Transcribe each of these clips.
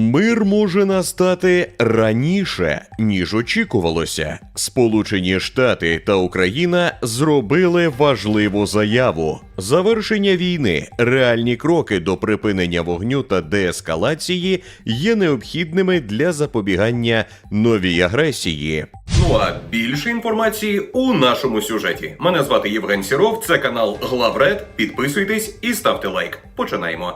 Мир може настати раніше, ніж очікувалося. Сполучені Штати та Україна зробили важливу заяву. Завершення війни, реальні кроки до припинення вогню та деескалації є необхідними для запобігання новій агресії. Ну а більше інформації у нашому сюжеті. Мене звати Євген Сіров, це канал Главред. Підписуйтесь і ставте лайк. Починаємо.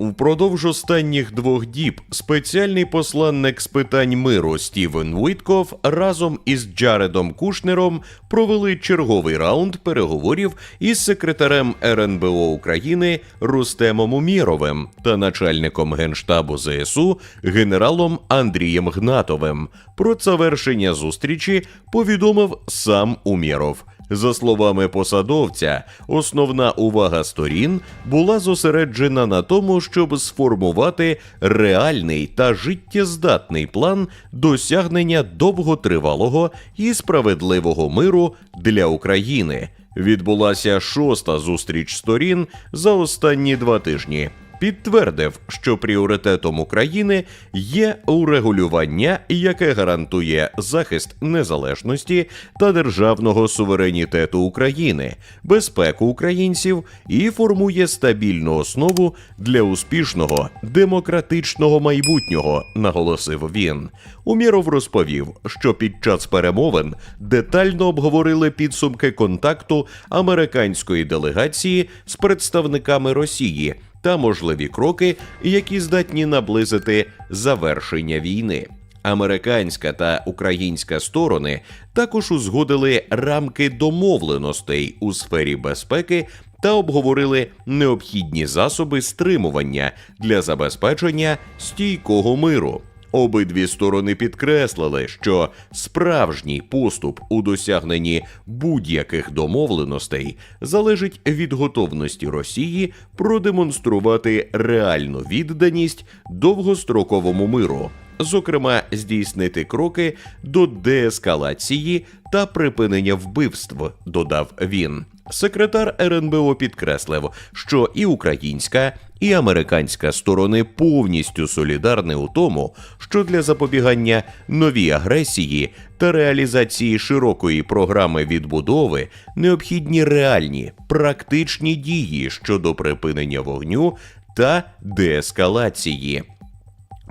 Упродовж останніх двох діб спеціальний посланник з питань миру Стівен Вітков разом із Джаредом Кушнером провели черговий раунд переговорів із секретарем РНБО України Рустемом Умєровим та начальником генштабу ЗСУ генералом Андрієм Гнатовим. Про завершення зустрічі повідомив сам Умєров. За словами посадовця, основна увага сторін була зосереджена на тому, щоб сформувати реальний та життєздатний план досягнення довготривалого і справедливого миру для України. Відбулася шоста зустріч сторін за останні два тижні. Підтвердив, що пріоритетом України є урегулювання, яке гарантує захист незалежності та державного суверенітету України, безпеку українців і формує стабільну основу для успішного демократичного майбутнього, наголосив він. Уміров розповів, що під час перемовин детально обговорили підсумки контакту американської делегації з представниками Росії та можливі кроки, які здатні наблизити завершення війни. Американська та українська сторони також узгодили рамки домовленостей у сфері безпеки та обговорили необхідні засоби стримування для забезпечення стійкого миру. Обидві сторони підкреслили, що справжній поступ у досягненні будь-яких домовленостей залежить від готовності Росії продемонструвати реальну відданість довгостроковому миру, зокрема здійснити кроки до деескалації та припинення вбивств, додав він. Секретар РНБО підкреслив, що і українська, і американська сторони повністю солідарні у тому, що для запобігання новій агресії та реалізації широкої програми відбудови необхідні реальні практичні дії щодо припинення вогню та деескалації.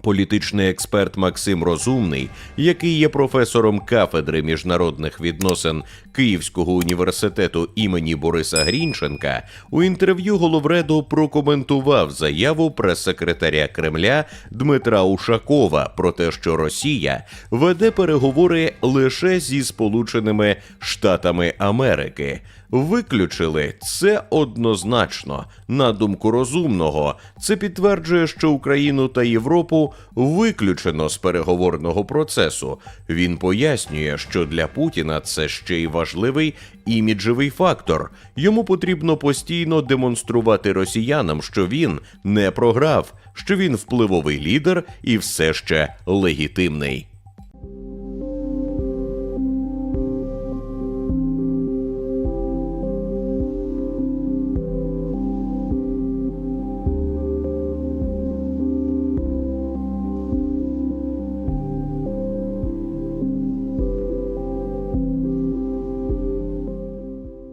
Політичний експерт Максим Розумний, який є професором кафедри міжнародних відносин Київського університету імені Бориса Грінченка, у інтерв'ю Головреду прокоментував заяву прес-секретаря Кремля Дмитра Ушакова про те, що Росія веде переговори лише зі Сполученими Штатами Америки. Виключили це однозначно. На думку розумного, це підтверджує, що Україну та Європу виключено з переговорного процесу. Він пояснює, що для Путіна це ще й важливий іміджевий фактор. Йому потрібно постійно демонструвати росіянам, що він не програв, що він впливовий лідер і все ще легітимний.